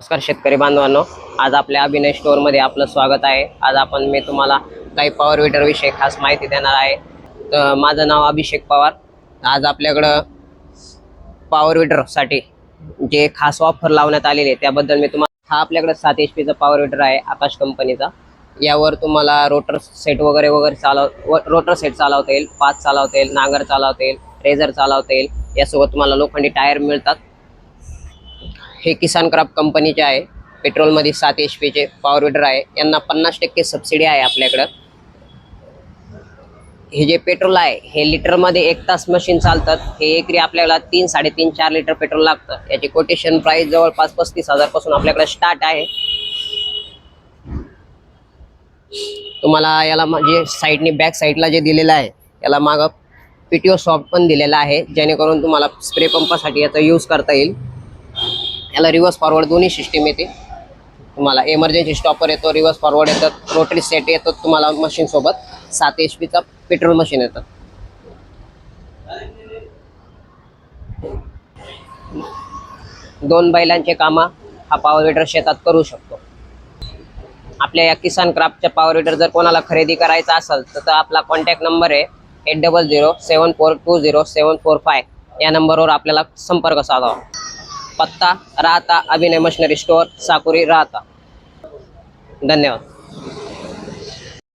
नमस्कार शेतकरी बांधवांनो आज आपल्या अभिनय स्टोअरमध्ये आपलं स्वागत आहे. आज आपण मी तुम्हाला काही पॉवर विटर विषयी खास माहिती देणार आहे. तर माझं नाव अभिषेक पवार. आज आपल्याकडं पॉवर विटरसाठी जे खास ऑफर लावण्यात आलेले आहे त्याबद्दल मी तुम्हाला हा आपल्याकडं सात एच पीचा पॉवर विटर आहे आकाश कंपनीचा. यावर तुम्हाला रोटर सेट वगैरे वगैरे चालव रोटर सेट चालवता येईल पाच चालवता येईल नांगर चालवता येईल रेझर चालवता येईल. यासोबत तुम्हाला लोखंडी टायर मिळतात. हे किसान क्राफ्ट कंपनीचे आहे पेट्रोलमध्ये सात एच पीचे पॉवर विडर आहे. यांना पन्नास टक्के सबसिडी आहे आपल्याकडं. हे जे पेट्रोल आहे हे लिटरमध्ये एक तास मशीन चालतात. हे एकरी आपल्याला तीन साडेतीन चार लिटर पेट्रोल लागतं. याची कोटेशन प्राइस जवळपास पस्तीस हजारपासून आपल्याकडे स्टार्ट आहे. तुम्हाला याला म्हणजे साईडने बॅक साईडला जे दिलेलं आहे याला मागं पीटीओ सॉफ्ट पण दिलेला आहे. जेणेकरून तुम्हाला स्प्रे पंपासाठी याचा यूज करता येईल. याला रिव्हर्स फॉरवर्ड दोन्ही सिस्टीम येते. तुम्हाला एमर्जन्सी स्टॉपर येतो रिव्हर्स फॉरवर्ड येतात रोटरी सेट येतो तुम्हाला मशीन सोबत. सात एच पीचा पेट्रोल मशीन येतं दोन बैलांचे कामं हा पॉवर विटर शेतात करू शकतो. आपल्या या किसान क्राफ्टच्या पॉवर विटर जर कोणाला खरेदी करायचा असेल तर आपला कॉन्टॅक्ट नंबर आहे eight double zero seven four two zero seven four five या नंबरवर आपल्याला संपर्क साधावा. पत्ता राहता अभिनय मशिनरी स्टोअर साकुरी राहता. धन्यवाद.